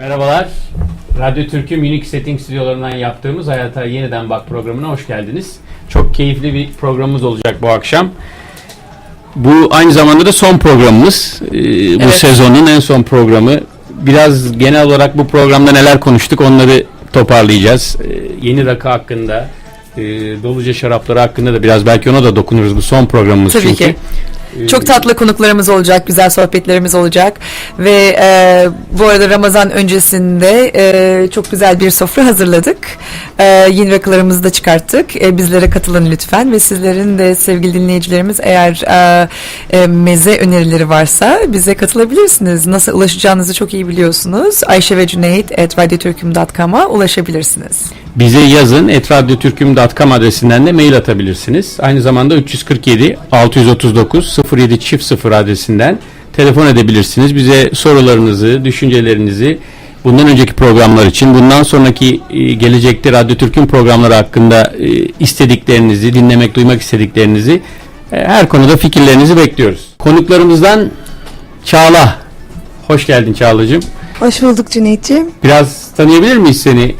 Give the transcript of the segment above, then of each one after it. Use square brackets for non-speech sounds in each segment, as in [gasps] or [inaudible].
Merhabalar. Radyo Türk'ün Unique Setting stüdyolarından yaptığımız Hayata Yeniden Bak programına hoş geldiniz. Çok keyifli bir programımız olacak bu akşam. Bu aynı zamanda da son programımız. Ee, bu Evet. sezonun en son programı. Biraz genel olarak bu programda neler konuştuk onları toparlayacağız. Ee, yeni rakı hakkında, e, doluca şarapları hakkında da biraz belki ona da dokunuruz. Bu son programımız Tabii çünkü. ki. Ee, Çok tatlı konuklarımız olacak, güzel sohbetlerimiz olacak ve e, bu arada Ramazan öncesinde e, çok güzel bir sofra hazırladık. E, yeni rakılarımızı da çıkarttık. E, bizlere katılın lütfen ve sizlerin de sevgili dinleyicilerimiz eğer e, e, meze önerileri varsa bize katılabilirsiniz. Nasıl ulaşacağınızı çok iyi biliyorsunuz. Ayşe ve Cüneyt at radyotürküm.com'a ulaşabilirsiniz. Bize yazın etradyotürküm.com adresinden de mail atabilirsiniz. Aynı zamanda 347 639 07 çift 0 adresinden telefon edebilirsiniz. Bize sorularınızı, düşüncelerinizi bundan önceki programlar için, bundan sonraki e, gelecekte Radyo Türk'ün programları hakkında e, istediklerinizi, dinlemek, duymak istediklerinizi e, her konuda fikirlerinizi bekliyoruz. Konuklarımızdan Çağla. Hoş geldin Çağla'cığım. Hoş bulduk Cüneyt'ciğim. Biraz tanıyabilir miyiz seni?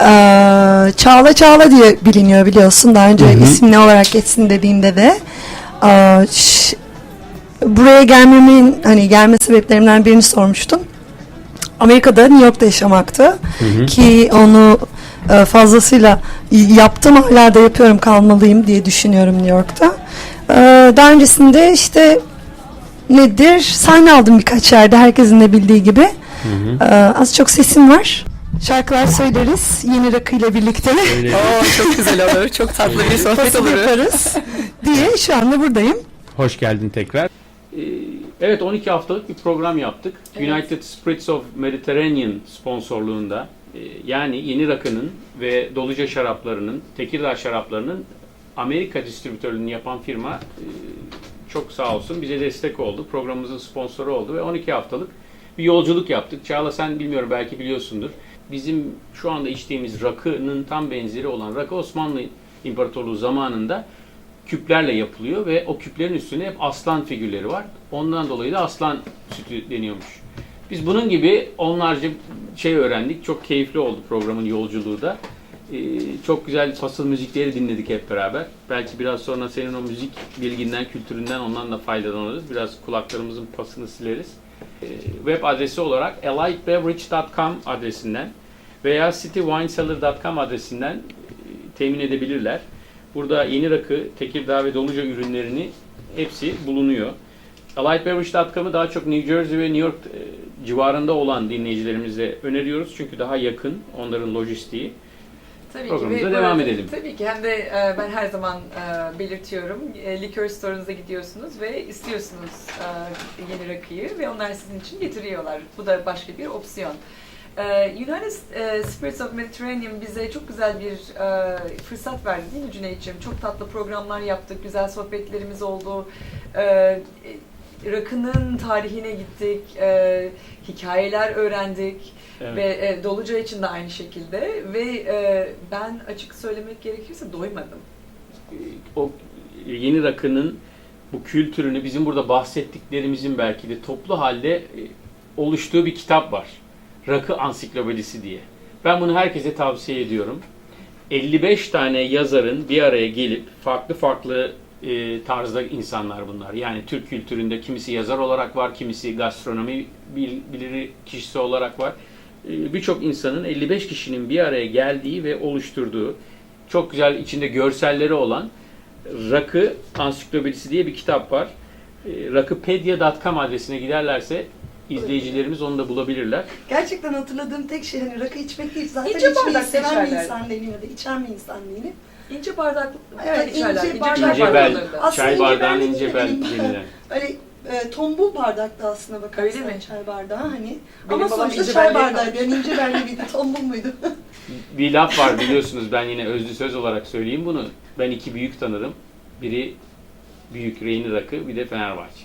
Ee, Çağla Çağla diye biliniyor biliyorsun. Daha önce isim ne olarak geçsin dediğinde de. Buraya gelmemin hani gelme sebeplerimden birini sormuştun. Amerika'da New York'ta yaşamaktı. Ki onu e, fazlasıyla yaptım hala da yapıyorum kalmalıyım diye düşünüyorum New York'ta. Ee, daha öncesinde işte nedir? Sahne aldım birkaç yerde herkesin de bildiği gibi. Ee, az çok sesim var. Şarkılar söyleriz yeni rakıyla birlikte. Oo, çok güzel olur. Çok tatlı bir sohbet Nasıl olur. yaparız diye şu anda buradayım. Hoş geldin tekrar. Ee, Evet 12 haftalık bir program yaptık. United Spirits of Mediterranean sponsorluğunda e, yani Yeni Rakı'nın ve Doluca şaraplarının, Tekirdağ şaraplarının Amerika distribütörlüğünü yapan firma e, çok sağ olsun bize destek oldu. Programımızın sponsoru oldu ve 12 haftalık bir yolculuk yaptık. Çağla sen bilmiyorum belki biliyorsundur. Bizim şu anda içtiğimiz rakının tam benzeri olan rakı Osmanlı İmparatorluğu zamanında küplerle yapılıyor ve o küplerin üstünde hep aslan figürleri var. Ondan dolayı da aslan sütü deniyormuş. Biz bunun gibi onlarca şey öğrendik. Çok keyifli oldu programın yolculuğu da. Ee, çok güzel fasıl müzikleri dinledik hep beraber. Belki biraz sonra senin o müzik bilginden, kültüründen ondan da faydalanırız. Biraz kulaklarımızın pasını sileriz. Ee, web adresi olarak elitebeverage.com adresinden veya citywinecellar.com adresinden e, temin edebilirler. Burada yeni rakı, Tekirdağ ve Doluca ürünlerini hepsi bulunuyor. AlightBeverage.com'ı daha çok New Jersey ve New York e, civarında olan dinleyicilerimize öneriyoruz. Çünkü daha yakın onların lojistiği. Tabii Programımıza ve bu devam arada- edelim. Tabii ki hem de e, ben her zaman e, belirtiyorum. E, Liquor store'unuza gidiyorsunuz ve istiyorsunuz e, yeni rakıyı ve onlar sizin için getiriyorlar. Bu da başka bir opsiyon. E, United e, Spirits of Mediterranean bize çok güzel bir e, fırsat verdi değil mi Cüneyt'ciğim? Çok tatlı programlar yaptık, güzel sohbetlerimiz oldu. E, rakının tarihine gittik, e, hikayeler öğrendik. Evet. Ve e, Doluca için de aynı şekilde ve e, ben açık söylemek gerekirse doymadım. O yeni rakının bu kültürünü bizim burada bahsettiklerimizin belki de toplu halde e, oluştuğu bir kitap var. Rakı Ansiklopedisi diye. Ben bunu herkese tavsiye ediyorum. 55 tane yazarın bir araya gelip farklı farklı e, tarzda insanlar bunlar. Yani Türk kültüründe kimisi yazar olarak var, kimisi gastronomi bil- biliri kişisi olarak var. E, Birçok insanın 55 kişinin bir araya geldiği ve oluşturduğu çok güzel içinde görselleri olan Rakı Ansiklopedisi diye bir kitap var. E, Rakıpedia.com adresine giderlerse izleyicilerimiz onu da bulabilirler. Gerçekten hatırladığım tek şey hani rakı içmek değil. Zaten içmeyi bardak seven bir içerler. insan değilim ya da içen bir insan değilim. İnce bardak Evet, içerler. ince İnce, bardak çay İnce bel. Aslında çay ince bardağın ince bel denilen. [laughs] Öyle e, tombul bardakta aslına bakarsan Öyle mi? çay bardağı hani. Benim Ama sonuçta çay bardağıydı. Yani ince belli miydi, tombul muydu? [laughs] Bir laf var biliyorsunuz ben yine özlü söz olarak söyleyeyim bunu. Ben iki büyük tanırım. Biri büyük Reyni Rakı bir de Fenerbahçe.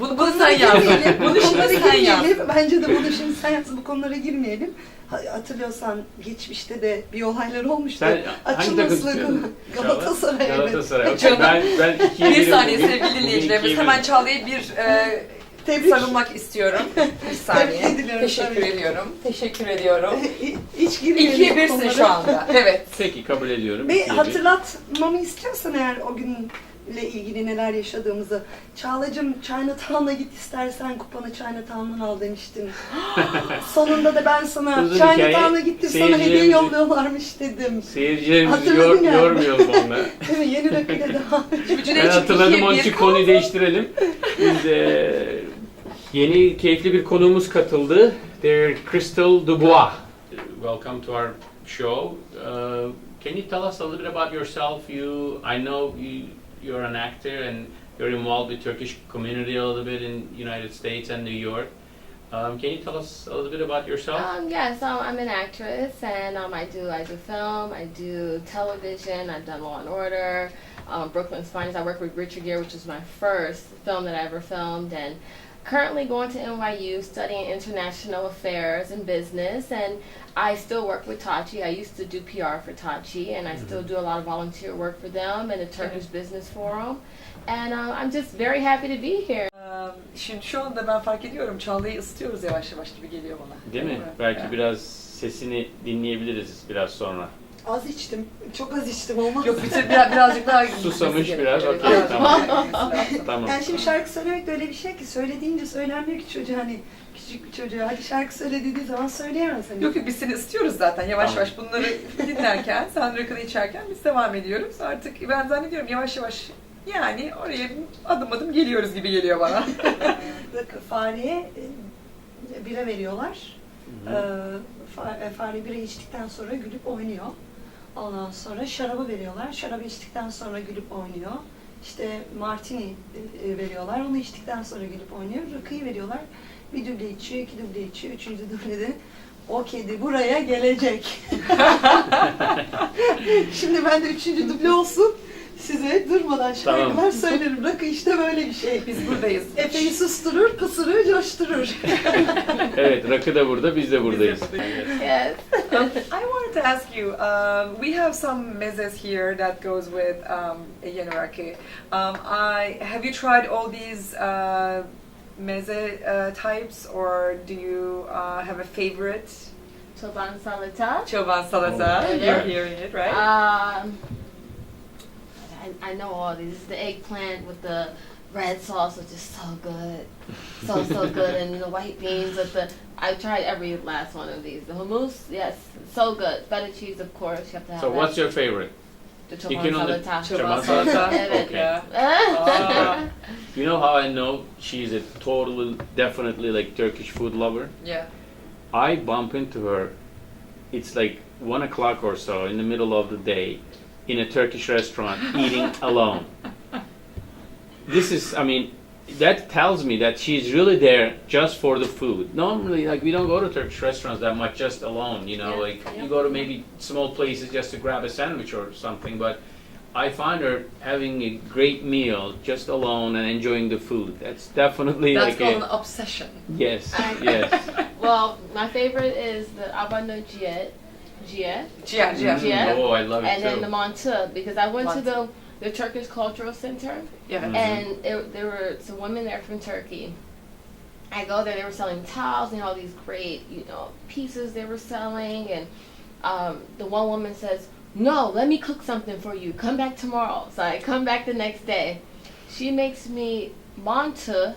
Bunu, bunu sen yazdın. Bunu şimdi sen yazdın. girmeyelim. Bence de bunu şimdi sen yapsın. Bu konulara girmeyelim. Ha- Hatırlıyorsan geçmişte de bir olaylar olmuştu. Sen hangi takım tutuyordun? Galatasaray. Galatasaray. Canım. Ben, ben ikiye Bir saniye sevgili dinleyicilerimiz hemen. Çağla'ya bir e, Tebrik. sarılmak istiyorum. Bir saniye. Ediliyorum, Teşekkür tabii. ediyorum. Teşekkür ediyorum. [laughs] Hiç girmeyelim İkiye birsin şu anda. Evet. Peki kabul ediyorum. Bir. hatırlatmamı istiyorsan eğer o günle ilgili neler yaşadığımızı. Çağlacığım Chinatown'a git istersen kupanı Chinatown'dan al demiştin. [laughs] Sonunda da ben sana Uzun Chinatown'a hikaye, gittim sana hediye seyircilerimizi- yolluyorlarmış dedim. Seyircilerimizi Hatırladın yor, galiba. yormayalım onları. Değil mi? Yeni rakıyla [laughs] devam Ben hatırladım onun için konuyu değiştirelim. Biz eee, yeni keyifli bir konuğumuz katıldı. They're Crystal Dubois. Welcome to our show. Uh, can you tell us a little bit about yourself? You, I know you, you're an actor and you're involved with Turkish community a little bit in United States and New York. Um, can you tell us a little bit about yourself? Um, yeah, so I'm an actress, and um, I do I do film, I do television, I've done Law and Order, um, Brooklyn's Finest. I work with Richard Gere, which was my first film that I ever filmed, and currently going to NYU studying international affairs and business. And I still work with Tachi. I used to do PR for Tachi, and I still do a lot of volunteer work for them and the Turkish Business Forum. And uh, I'm just very happy to be here. Ee, Şimdi şu anda ben fark ediyorum Çağla'yı ısıtıyoruz yavaş yavaş gibi geliyor bana. Değil mi? mi? Belki Evet. biraz sesini dinleyebiliriz biraz sonra. Az içtim. Çok az içtim olmaz. Yok bitir, biraz, birazcık daha Susamış gitmesi biraz, gerekiyor. okey, Evet, tamam. biraz- [laughs] Tamam. Yani şimdi şarkı söylemek de öyle bir şey ki söylediğince söylenmiyor ki çocuğa hani küçük bir çocuğa hadi şarkı söyle dediği zaman söyleyemez hani. Yok yok biz seni ısıtıyoruz zaten yavaş Tamam. yavaş bunları dinlerken sen rakını içerken biz devam ediyoruz. Artık ben zannediyorum yavaş yavaş yani oraya adım adım geliyoruz gibi geliyor bana. [laughs] Bakın fareye e, bira veriyorlar. Hı Ee, hı. fa- e, fare bira içtikten sonra gülüp oynuyor. Ondan sonra şarabı veriyorlar. Şarabı içtikten sonra gülüp oynuyor. İşte martini e, veriyorlar. Onu içtikten sonra gülüp oynuyor. Rakıyı veriyorlar. Bir duble içiyor, iki duble içiyor. Üçüncü dublede o kedi buraya gelecek. [laughs] Şimdi ben de üçüncü duble olsun. Size durmadan şarkılar Tamam. [laughs] söylerim. Rakı işte böyle bir şey. Biz buradayız. Efe'yi susturur, kısırır, coşturur. [laughs] Evet, Rakı da burada, biz de buradayız. Yes. Um, I wanted to ask you, um, we have some mezes here that goes with um, yeniraki. Um, I have you tried all these uh, meze uh, types, or do you uh, have a favorite? Çoban salata. Çoban salata. Oh. You're hearing it, right? Um, I, I know all these. Is the eggplant with the red sauce, which is so good, so so [laughs] good, and the white beans with the. I've tried every last one of these. The hummus, yes, so good. Feta cheese, of course, you have to have So that. what's your favorite? the you can only- salata. Çoban Çoban salata? salata. Okay. Yeah. Ah. You know how I know she's a totally, definitely like Turkish food lover? Yeah. I bump into her, it's like one o'clock or so in the middle of the day in a Turkish restaurant eating [laughs] alone. This is, I mean, that tells me that she's really there just for the food. Normally, like, we don't go to Turkish restaurants that much just alone, you know, Yeah, like, yeah. you go to maybe small places just to grab a sandwich or something, but I find her having a great meal just alone and enjoying the food. That's definitely That's like called an obsession. yes, [laughs] yes. well, my favorite is the abano jiet, jiet, Ciğer, ciğer. Mm. Yeah. Oh, I love it and too. then the mantı because I went to the the Turkish Cultural Center Yeah. Mhm. and it, there were some women there from Turkey. I go there, they were selling towels and all these great, you know, pieces they were selling. And um, the one woman says, No, let me cook something for you. Come back tomorrow. So I come back the next day. She makes me manta,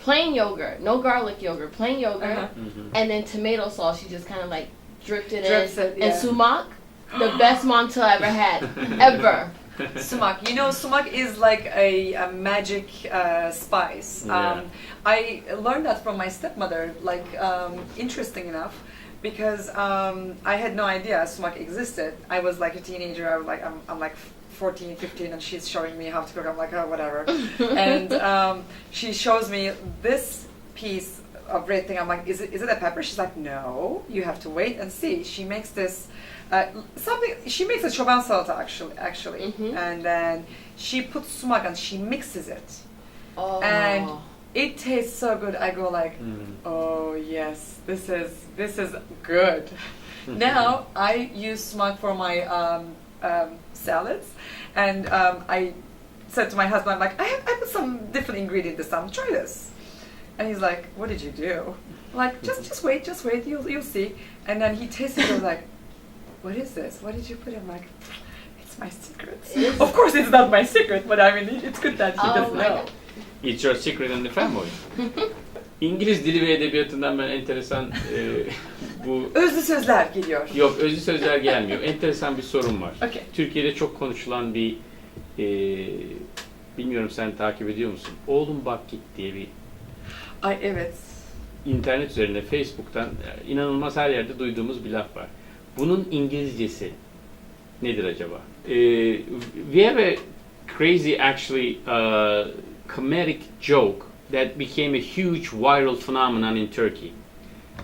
plain yogurt, no garlic yogurt, plain yogurt, Uh-huh. Mhm. and then tomato sauce. She just kind of like dripped it Drips in. it, yeah. And sumac, the [gasps] best manta I ever had, ever. [laughs] Sumac. You know, sumac is like a, a magic uh, spice. Yeah. Um, I learned that from my stepmother. Like, um, interesting enough, because um, I had no idea sumac existed. I was like a teenager. I was like, I'm, I'm like 14, 15, and she's showing me how to cook. I'm like, oh, whatever. [laughs] and um, she shows me this piece of red thing. I'm like, is it, is it a pepper? She's like, no, you have to wait and see. She makes this uh, something. She makes a choban salata actually, actually, Mhm. and then she puts sumac and she mixes it. Oh. And- It tastes so good. I go like, Mm. oh yes, this is this is good. now I use sumac for my um, um, salads, and um, I said to my husband, I'm like, I, have, I put some different ingredient this time. Try this. And he's like, "What did you do?" I'm like, "Just, just wait, just wait. You'll, you'll see." And then he tastes it. and was like, "What is this? What did you put in?" I'm like, "It's my secret." of course, it's not my secret, but I mean, it- it's good that he Oh doesn't know. God. It's your secret in the family. [laughs] İngiliz dili ve edebiyatından ben enteresan e, bu Özlü sözler geliyor. yok özlü sözler gelmiyor. Enteresan bir sorun var. Okay. Türkiye'de çok konuşulan bir e, bilmiyorum sen takip ediyor musun? Oğlum bak git diye bir Ay evet. internet üzerinde Facebook'tan e, inanılmaz her yerde duyduğumuz bir laf var. Bunun İngilizcesi nedir acaba? E, we have a crazy actually uh, comedic joke that became a huge viral phenomenon in Turkey.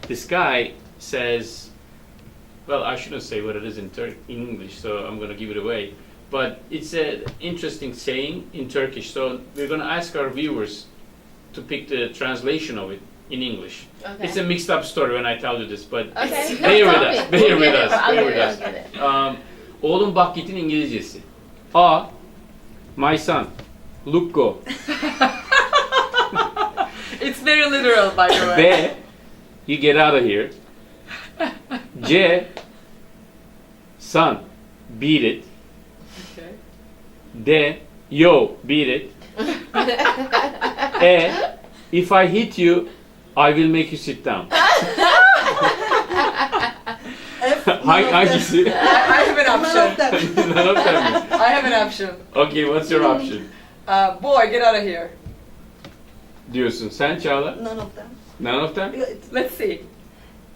This guy says, well, I shouldn't say what it is in, Tur- in English, so I'm going to give it away. But it's an interesting saying in Turkish, so we're going to ask our viewers to pick the translation of it in English. Okay. It's a mixed up story when I tell you this, but okay. bear with us, bear with us, bear with it, us. Um, oğlum bak gitin İngilizcesi. A. My son. Look go. [laughs] It's very literal by the way. B. You get out of here. C. Son. Beat it. Okay. D. Yo, beat it. E. If I hit you, I will make you sit down. Hang- Hangisi? I, I have an option. None of them. I have an option. Okay, what's your option? Uh, boy, get out of here. Diyorsun. Sen Çağla? None of them. None of them? Let's see.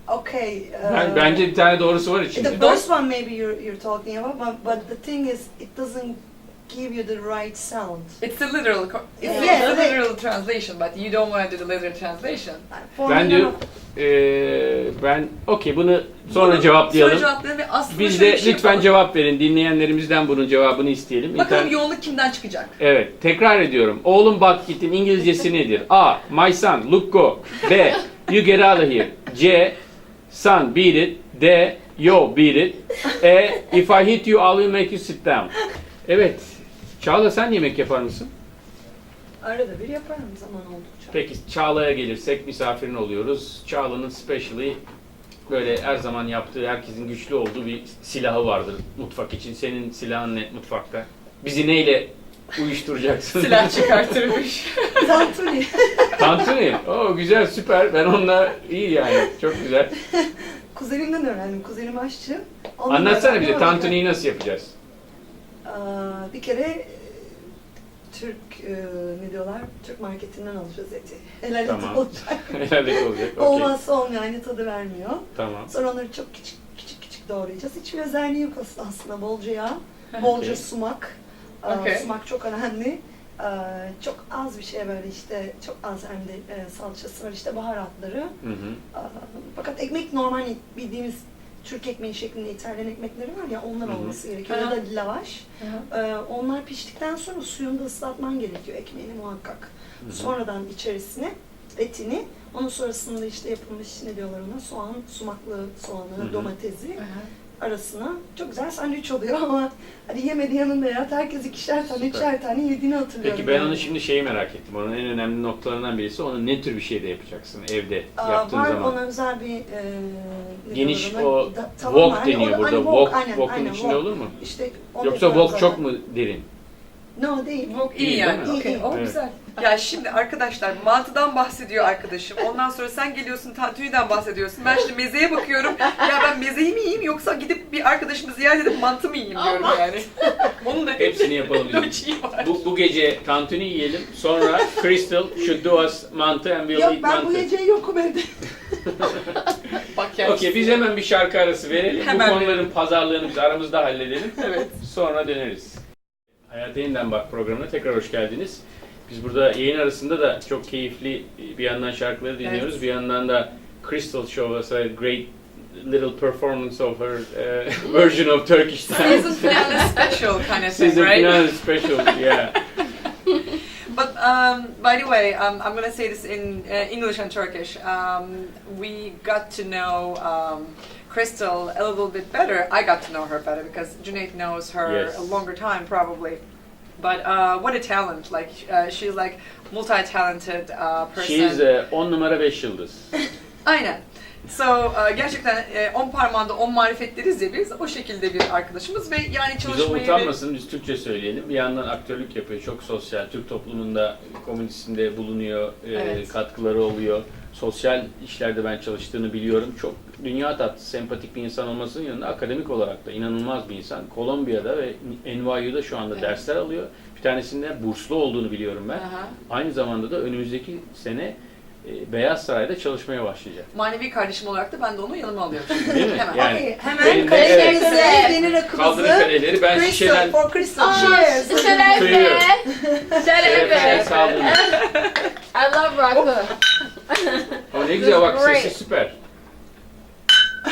Okay. uh, Ben, bence bir tane doğrusu var içinde. The first one maybe you're, you're talking about, but, but the thing is, it doesn't give you the right sound. It's the literal. Co- it's Yeah, the they- literal translation, but you don't want to do the literal translation. Ben diyor, eee, ben okey bunu sonra Bunu cevaplayalım. Sonra cevaplayalım ve aslında Biz şöyle de bir şey lütfen yapalım. cevap verin. Dinleyenlerimizden bunun cevabını isteyelim. Bakalım İnternet- yoğunluk kimden çıkacak? Evet, tekrar ediyorum. Oğlum bak gittin İngilizcesi nedir? A. My son, look go. B. You get out of here. C. Son, beat it. D. Yo, beat it. E. If I hit you, I will make you sit down. Evet. Çağla sen yemek yapar mısın? Arada bir yaparım zaman oldukça. Peki Çağla'ya gelirsek misafirin oluyoruz. Çağla'nın specially böyle her zaman yaptığı, herkesin güçlü olduğu bir silahı vardır mutfak için. Senin silahın ne mutfakta? Bizi neyle uyuşturacaksın? Silah [laughs] çıkartırmış. Tantuni. Tantuni. Oo güzel süper. Ben onunla iyi yani. Çok güzel. Kuzenimden öğrendim. Kuzenim aşçı. Ondan Anlatsana bize ama- tantuniyi nasıl yapacağız? Bir kere e, Türk e, ne diyorlar? Türk marketinden alacağız eti. Helal Tamam. olacak. [laughs] Herhalde olacak. Okey. Olmazsa olmuyor. Aynı tadı vermiyor. Tamam. Sonra onları çok küçük küçük küçük doğrayacağız. Hiçbir özelliği yok aslında- aslında. Bolca yağ, bolca Okey. sumak. Aa, Okey. Sumak çok önemli. Çok az bir şey böyle işte çok az hem de e, salçası var işte baharatları. Hı hı. Aa, Fakat ekmek normal bildiğimiz Türk ekmeği şeklinde İtalyan ekmekleri var ya onlar Hı hı. olması gerekiyor. Ya da lavaş. Ee, onlar piştikten sonra suyunu da ıslatman gerekiyor ekmeğini muhakkak. Sonradan içerisine etini, onun sonrasında işte yapılmış ne diyorlar ona soğan, sumaklı soğanı, Hı hı. domatesi arasına çok güzel sandviç oluyor [laughs] ama hani yemedi yanında ya herkes ikişer tane, Süper. üçer tane yediğini hatırlıyorum. Peki ben yani. onu şimdi şeyi merak ettim. Onun en önemli noktalarından birisi onu ne tür bir şeyde yapacaksın evde Aa, yaptığın var zaman? ona özel bir e, Geniş ona? o Da- var. wok Hani deniyor onu- burada. hani Wok, aynen, wok'un aynen, içinde wok. olur mu? İşte Yoksa wok çok zaten. mu derin? No değil. Çok iyi, İyi, yani. İyi, iyi. O Evet. güzel. Ya şimdi arkadaşlar mantıdan bahsediyor arkadaşım. Ondan sonra sen geliyorsun tantuniden bahsediyorsun. Ben şimdi mezeye bakıyorum. Ya ben mezeyi mi yiyeyim yoksa gidip bir arkadaşımı ziyaret edip mantı mı yiyeyim diyorum yani. [laughs] Onun da Hepsini yapalım bizim. lojiği [laughs] var. Bu, bu gece tantuni yiyelim. Sonra Crystal should do us mantı and we'll Yok eat ben bu mantı. gece yokum evde. [laughs] Bak yani. Okey biz hemen bir şarkı arası verelim. Hemen bu konuların pazarlığını biz aramızda halledelim. Evet. Sonra döneriz. Hayata Yeniden Bak programına tekrar hoş geldiniz. Biz burada yayın arasında da çok keyifli bir yandan şarkıları dinliyoruz. Evet. Bir yandan da Crystal show us a great little performance of her uh, [laughs] version of Turkish dance. Season finale [laughs] special kind of thing, Season right? finale special, yeah. [laughs] But um, by the way, um, I'm going to say this in uh, English and Turkish. Um, we got to know um, Crystal a little bit better. I got to know her better because Junaid knows her Yes. a longer time, probably. But uh, what a talent! Like uh, she's like multi-talented uh, person. She is e, 10 numara 5 yıldız. [laughs] Aynen. So uh, gerçekten e, on parmağında on marifet deriz ya biz o şekilde bir arkadaşımız ve yani Bize çalışmayı ve- utanmasın biz Türkçe söyleyelim. Bir yandan aktörlük yapıyor. Çok sosyal. Türk toplumunda, komünistinde bulunuyor. e, Evet. Katkıları oluyor. Sosyal işlerde ben çalıştığını biliyorum. Çok dünya tatlısı, sempatik bir insan olmasının yanında akademik olarak da inanılmaz bir insan. Kolombiya'da ve NYU'da şu anda Evet. dersler alıyor. Bir tanesinde burslu olduğunu biliyorum ben. Aha. Aynı zamanda da önümüzdeki sene e, Beyaz Saray'da çalışmaya başlayacak. Manevi kardeşim olarak da ben de onu yanıma alıyorum. Değil mi? Hemen. Yani hemen benim de- kalemimizi, evet. yeni kaldırın rakımızı. kaleleri. Ben Crystal, şişeden for Crystal. Cheers. Şerefe. Şerefe. saldırın. I love Raku. [laughs] O ne güzel bak sesi süper.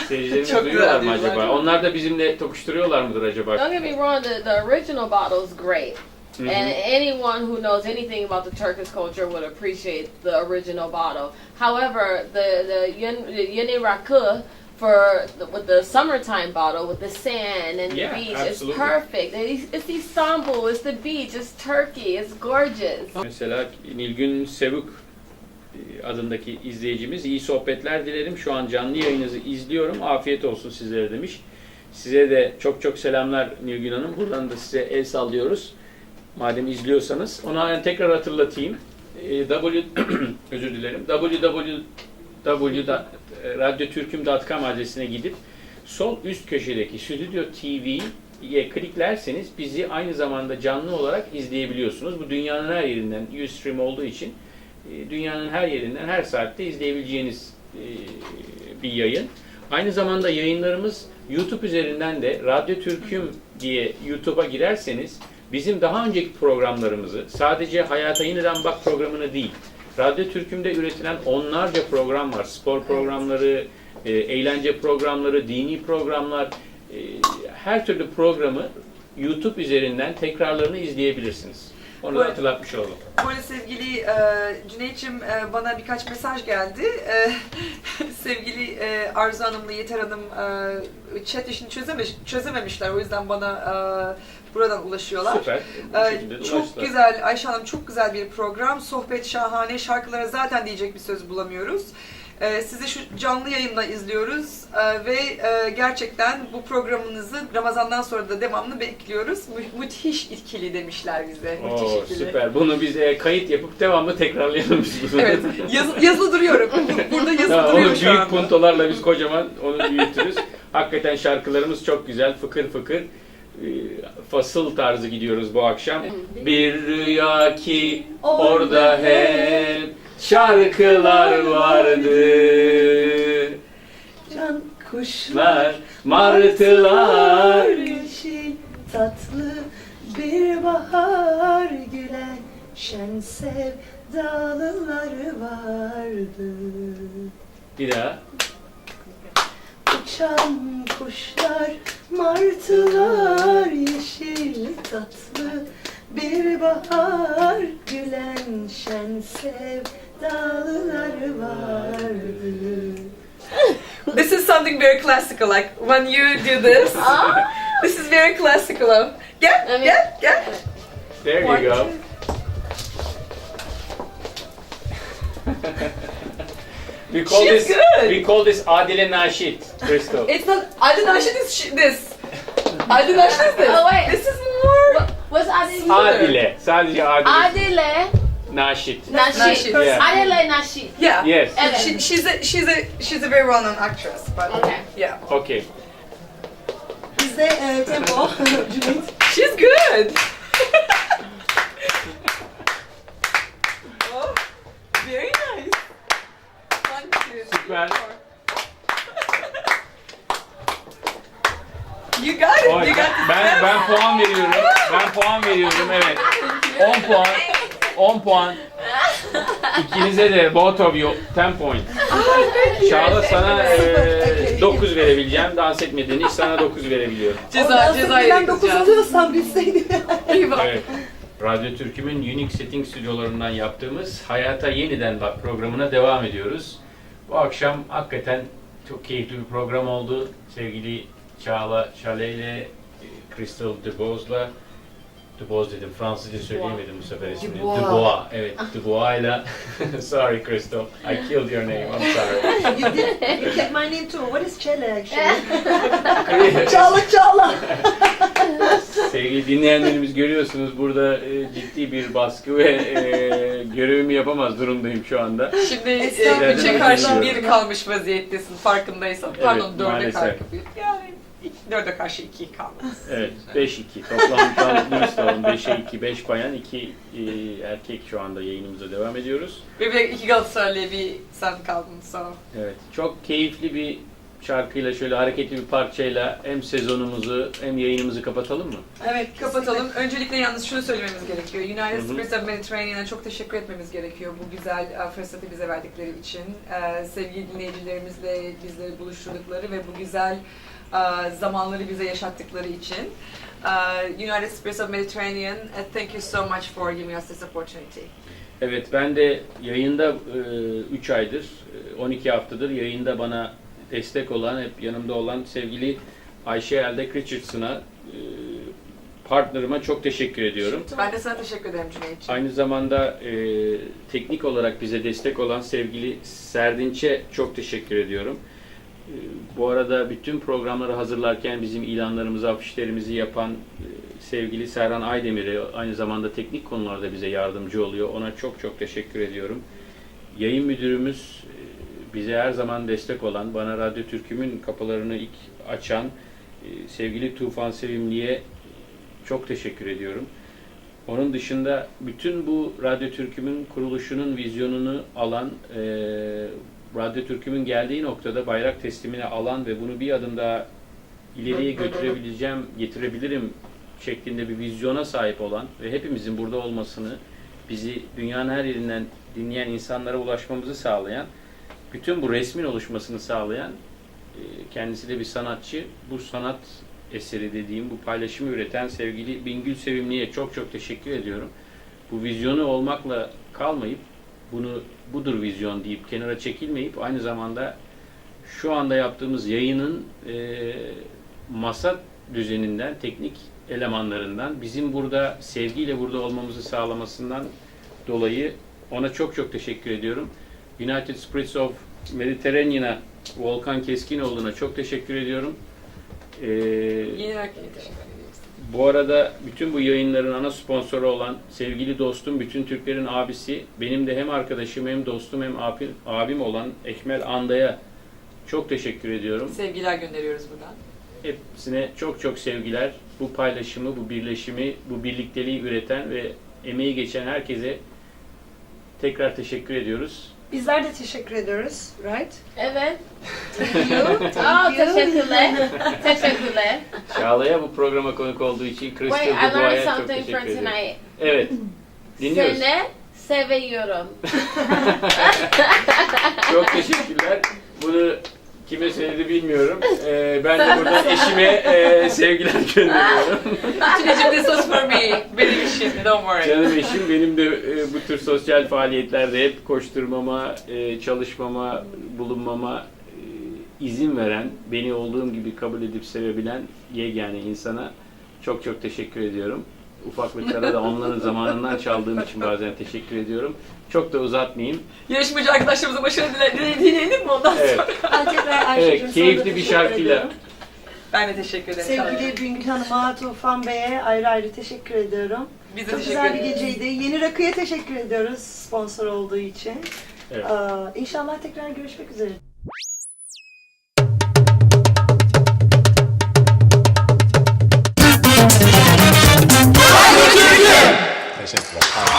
Seyircilerimiz Çok duyuyorlar mı acaba? Onlar da bizimle tokuşturuyorlar mıdır acaba? Don't get me wrong, the, the original bottle is great. Hı. And anyone who knows anything about the Turkish culture would appreciate the original bottle. However, the the yen- the yeni rakı for the, with the summertime bottle with the sand and Yeah, the beach absolutely. is perfect. It's, it's Istanbul, it's the beach, it's Turkey, it's gorgeous. Mesela Nilgün Sevuk e, adındaki izleyicimiz iyi sohbetler dilerim. Şu an canlı yayınınızı izliyorum. Afiyet olsun sizlere demiş. Size de çok çok selamlar Nilgün Hanım. Buradan da size el sallıyoruz. Madem izliyorsanız. Ona tekrar hatırlatayım. E, W [clears throat] özür dilerim. www.radyotürküm.com adresine gidip sol üst köşedeki Stüdyo TV'ye kliklerseniz bizi aynı zamanda canlı olarak izleyebiliyorsunuz. Bu dünyanın her yerinden Ustream olduğu için e, dünyanın her yerinden her saatte izleyebileceğiniz e, bir yayın. Aynı zamanda yayınlarımız YouTube üzerinden de Radyo Türküm diye YouTube'a girerseniz bizim daha önceki programlarımızı sadece Hayata Yeniden Bak programını değil, Radyo Türküm'de üretilen onlarca program var. Spor programları, e, eğlence programları, dini programlar, e, her türlü programı YouTube üzerinden tekrarlarını izleyebilirsiniz. Onu da hatırlatmış olalım. Bu arada sevgili e, Cüneyt'ciğim e, bana birkaç mesaj geldi. E, [laughs] sevgili e, Arzu Hanım'la Yeter Hanım e, chat işini çözememiş, çözememişler. O yüzden bana e, buradan ulaşıyorlar. Süper. Ee, çok ulaştılar. güzel Ayşe Hanım çok güzel bir program. Sohbet şahane. Şarkılara zaten diyecek bir söz bulamıyoruz. Ee, sizi şu canlı yayında izliyoruz Ee, ve e, gerçekten bu programınızı Ramazan'dan sonra da devamlı bekliyoruz. Mü- müthiş ikili demişler bize. Müthiş Oo, ikili. süper. Bunu biz e, kayıt yapıp devamlı tekrarlayalım biz bunu. Evet, yazı, yazılı duruyorum. Burada yazılı Tamam, duruyor onu büyük puntolarla biz kocaman onu büyütürüz. Hakikaten şarkılarımız çok güzel, fıkır fıkır. E, Fasıl tarzı gidiyoruz bu akşam. Bir rüya ki orada hep şarkılar vardı. Can kuşlar, Lar, martılar. yeşil tatlı bir bahar gülen şen sevdalıları vardı. Bir daha. Uçan kuşlar, martılar, yeşil tatlı bir bahar gülen şen sevdalıları vardı. This is something very classical. Like when you do this, Ah, this is very classical. Gel, gel, gel. There you One, go. [laughs] We call She's this good. we call this Adile Naşit, Crystal. It's not. Adil Naşit is sh- this. Adil Naşit is this. Oh, wait. This is more. what's Adile? Adile, sadece Adile Adile Naşit. Nashi. Nashi. Yeah. Adile Nashi. Yeah. Yes. Evet. She, she's a she's a she's a very well-known actress, but Okay. yeah, Okay. Bizde e, tempo, [laughs] Cüneyt. she's good. [laughs] oh, very nice. One, four. You got it. Oy, You got ben ben puan veriyorum. Ben puan veriyorum evet. 10 puan. 10 puan. İkinize de both of you 10 point. Çağla sana e, 9 verebileceğim. Dans etmediğin iş sana 9 verebiliyorum. Ceza cezayı Ben 9 alıyorsam bilseydim. Eyvah. Evet. Radyo Türküm'ün Unique Setting stüdyolarından yaptığımız Hayata Yeniden Bak programına devam ediyoruz. Bu akşam hakikaten çok keyifli bir program oldu. Sevgili Çağla Şale ile e, Crystal DeBoz'la Dubois dedim. Fransızca söyleyemedim bu sefer ismini. Dubois. Dubois. Evet, ah. Dubois ile [laughs] Sorry Christoph, I killed your name. I'm sorry. [laughs] you did you get my name too. What is Chele actually? Çağla Çağla. [laughs] Sevgili dinleyenlerimiz görüyorsunuz burada e, ciddi bir baskı ve e, görevimi yapamaz durumderdeyim şu anda. Şimdi e, Estağfurullah. üçe karşı bir kalmış vaziyettesin farkındaysan. Pardon dörde maalesef. kalkıp. Ya 4'e karşı 2 kaldınız. Evet, 5-2. Toplamda Newstown 5'e 2, 5 bayan, 2 e, erkek şu anda yayınımıza devam ediyoruz. Ve bir iki Galatasaraylı bir sen kaldın sonra. Evet, çok keyifli bir şarkıyla şöyle hareketli bir parçayla hem sezonumuzu hem yayınımızı kapatalım mı? Evet kapatalım. Öncelikle yalnız şunu söylememiz gerekiyor. United Spirits of Mediterranean'a çok teşekkür etmemiz gerekiyor bu güzel e, fırsatı bize verdikleri için. E, sevgili dinleyicilerimizle bizleri buluşturdukları ve bu güzel zamanları bize yaşattıkları için. E, United Spirits of Mediterranean, uh, thank you so much for giving us this opportunity. Evet ben de yayında 3 aydır, e, 12 haftadır yayında bana destek olan, hep yanımda olan sevgili Ayşe Eldek Richardson'a, e, partnerıma çok teşekkür ediyorum. Ben de sana teşekkür ederim Cüneyt'ciğim. Aynı zamanda e, teknik olarak bize destek olan sevgili Serdinç'e çok teşekkür ediyorum. Bu arada bütün programları hazırlarken bizim ilanlarımızı, afişlerimizi yapan e, sevgili Serhan Aydemir'e aynı zamanda teknik konularda bize yardımcı oluyor. Ona çok çok teşekkür ediyorum. Yayın müdürümüz e, bize her zaman destek olan, bana Radyo Türk'ümün kapılarını ilk açan e, sevgili Tufan Sevimli'ye çok teşekkür ediyorum. Onun dışında bütün bu Radyo Türk'ümün kuruluşunun vizyonunu alan, Radyo Türk'ümün geldiği noktada bayrak teslimini alan ve bunu bir adım daha ileriye götürebileceğim, getirebilirim şeklinde bir vizyona sahip olan ve hepimizin burada olmasını, bizi dünyanın her yerinden dinleyen insanlara ulaşmamızı sağlayan, bütün bu resmin oluşmasını sağlayan e, kendisi de bir sanatçı. Bu sanat eseri dediğim, bu paylaşımı üreten sevgili Bingül Sevimli'ye çok çok teşekkür ediyorum. Bu vizyonu olmakla kalmayıp, bunu budur vizyon deyip kenara çekilmeyip aynı zamanda şu anda yaptığımız yayının e, masa düzeninden, teknik elemanlarından, bizim burada sevgiyle burada olmamızı sağlamasından dolayı ona çok çok teşekkür ediyorum. United Spirits of Mediterranean'a, Volkan Keskinoğlu'na çok teşekkür ediyorum. Ee, rakıya teşekkür ediyoruz. Bu arada bütün bu yayınların ana sponsoru olan sevgili dostum, bütün Türklerin abisi, benim de hem arkadaşım hem dostum hem abim, abim olan Ekmel Anda'ya çok teşekkür ediyorum. Sevgiler gönderiyoruz buradan. Hepsine çok çok sevgiler. Bu paylaşımı, bu birleşimi, bu birlikteliği üreten ve emeği geçen herkese tekrar teşekkür ediyoruz. Bizler de teşekkür ediyoruz. Right? Evet. You. [laughs] Aa, teşekkürler. teşekkürler. Çağla'ya bu programa konuk olduğu için Wait, Crystal I learned Dubois'a çok something teşekkür for ederim. tonight. Evet, dinliyoruz. Seni seviyorum. [laughs] Çok teşekkürler. Bunu kime söyledi bilmiyorum. Ee, ben de buradan eşime e, sevgiler [laughs] gönderiyorum. Cüneyt'ciğim this was for me. Benim işim. Don't worry. Canım eşim benim de e, bu tür sosyal faaliyetlerde hep koşturmama, e, çalışmama, bulunmama e, izin veren, beni olduğum gibi kabul edip sevebilen yegane insana çok çok teşekkür ediyorum. Ufaklıklara da onların zamanından çaldığım için bazen teşekkür ediyorum. Çok da uzatmayayım. Yarışmacı arkadaşlarımıza başarı dile- dile- dileyelim mi ondan Evet, sonra? Ben tekrar Ayşe'cim evet sana da keyifli bir teşekkür şarkıyla ediyorum. Ben de teşekkür ederim. Sevgili Bingül Hanım'a, Tufan Bey'e ayrı ayrı teşekkür ediyorum. Biz de Çok teşekkür güzel bir ederiz. geceydi. Yeni Rakı'ya teşekkür ediyoruz sponsor olduğu için. Evet. İnşallah tekrar görüşmek üzere. 100%ปลอดภัย